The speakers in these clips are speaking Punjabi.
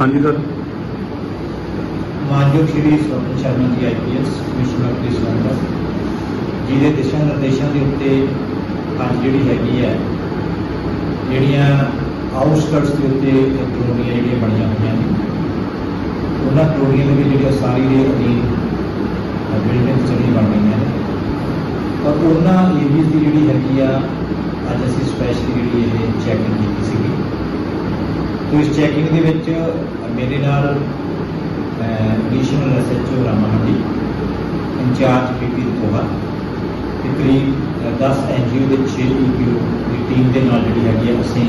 ਹਾਂਜੀ, ਸਰ। ਮਾਨਯੋਗ Shri Swaran Sharma ji IPS commissioner of police London ਜਿਹਦੇ ਦਿਸ਼ਾ ਨਿਰਦੇਸ਼ਾਂ ਦੇ ਉੱਤੇ ਅੱਜ ਜਿਹੜੀ ਹੈਗੀ ਹੈ, ਜਿਹੜੀਆਂ ਆਊਟਸਕਟਸ ਦੇ ਉੱਤੇ ਕਲੋਨੀਆਂ ਜਿਹੜੀਆਂ ਬਣੀਆਂ ਹੋਈਆਂ ਨੇ, ਉਹਨਾਂ ਕਲੋਨੀਆਂ ਦੇ ਵਿੱਚ ਜਿਹੜੀਆਂ ਸਾਰੀ ਦੇ ਅਧੀਨ ਬਿਲਡਿੰਗਸ ਜਿਹੜੀਆਂ ਬਣ ਰਹੀਆਂ ਨੇ ਔਰ ਉਹਨਾਂ ਏਰੀਆਜ਼ ਦੀ ਜਿਹੜੀ ਹੈਗੀ ਆ, ਅੱਜ ਅਸੀਂ ਸਪੈਸ਼ਲੀ ਜਿਹੜੀ ਇਹ ਚੈਕਿੰਗ ਤੋ ਇਸ ਚੈਕਿੰਗ ਦੇ ਵਿੱਚ ਮੇਰੇ ਨਾਲ additional SHO Ramahandi in charge PP Koha ਤੇ ਕਰੀਬ ਅ, 10 ਐਨਜੀਓ ਦੇ 6 ਈਪੀਓ ਦੀ ਟੀਮ ਦੇ ਨਾਲ ਜਿਹੜੀ ਹੈਗੀ ਆ ਅਸੀਂ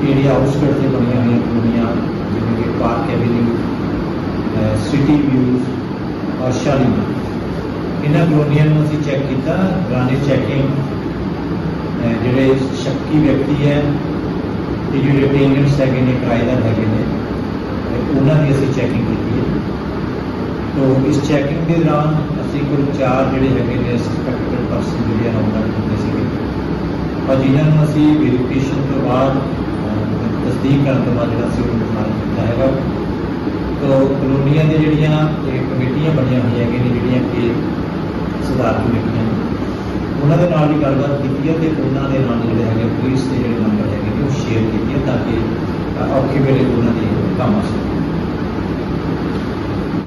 ਜਿਹੜੀ ਆਊਟਸਕਟ ਤੇ ਬਣੀਆਂ ਹੋਈਆਂ ਕਲੋਨੀਆਂ ਜਿਵੇਂ ਕਿ ਪਾਰਕ ਐਵਨਿਊ ਸਿਟੀ ਵਿਊਜ਼ ਔਰ ਸ਼ਾਲੀਮਾਰ ਇਹਨਾਂ ਕਲੋਨੀਆਂ ਨੂੰ ਅਸੀਂ ਚੈੱਕ ਕੀਤਾ ਰਾਣੇ ਚੈਕਿੰਗ ਜਿਹੜੇ ਸ਼ੱਕੀ ਵਿਅਕਤੀ ਹੈ ਤੇ ਜਿਹੜੇ ਟੇਨੈਂਟਸ ਹੈਗੇ ਨੇ ਕਿਰਾਏਦਾਰ ਹੈਗੇ ਨੇ ਉਹਨਾਂ ਦੀ ਅਸੀਂ ਚੈਕਿੰਗ ਕੀਤੀ ਹੈ। ਤੋ ਇਸ ਚੈਕਿੰਗ ਦੇ ਦੌਰਾਨ ਅਸੀਂ ਕੁੱਲ ਚਾਰ ਜਿਹੜੇ ਹੈਗੇ ਨੇ ਸਸਪੈਕਟਡ ਪਰਸਨ ਜਿਹੜੇ ਨਾਮਜ਼ਦ ਕੀਤੇ ਸੀਗੇ। ਔਰ ਜਿਨ੍ਹਾਂ ਨੂੰ ਅਸੀਂ ਵੈਰੀਫਿਕੇਸ਼ਨ ਤੋਂ ਬਾਅਦ ਤਸਦੀਕ ਕਰਨ ਤੋਂ ਬਾਅਦ ਜਿਹੜਾ ਸੀ ਉਹਨੂੰ ਫਾਈਲ ਕੀਤਾ ਹੈਗਾ, ਤੋ ਕਲੋਨੀਆਂ ਦੇ ਜਿਹੜੀਆਂ ਕਮੇਟੀਆਂ ਬਣੀਆਂ ਹੋਈਆਂ ਹੈਗੀਆਂ ਨੇ, ਜਿਹੜੀਆਂ ਕਿ ਸੁਧਾਰ ਕਮੇਟੀਆਂ ਨੇ, ਉਹਨਾਂ ਦੇ ਨਾਲ ਵੀ ਗੱਲਬਾਤ ਕੀਤੀ ਹੈ ਤੇ ਉਹਨਾਂ ਦੇ ਨਾਲ ਜਿਹੜੇ ਹੈਗੇ ਪੁਲਿਸ ਦੇ ਜਿਹੜੇ ਨੰਬਰ ਹੈਗੇ ਨੇ ਸ਼ੇਅਰ ਕੀਤੇ ਤਾਂ ਕਿ ਔਖੇ ਵੇਲੇ ਉਹਨਾਂ ਦੀ ਕੰਮ ਆ ਸਕੇ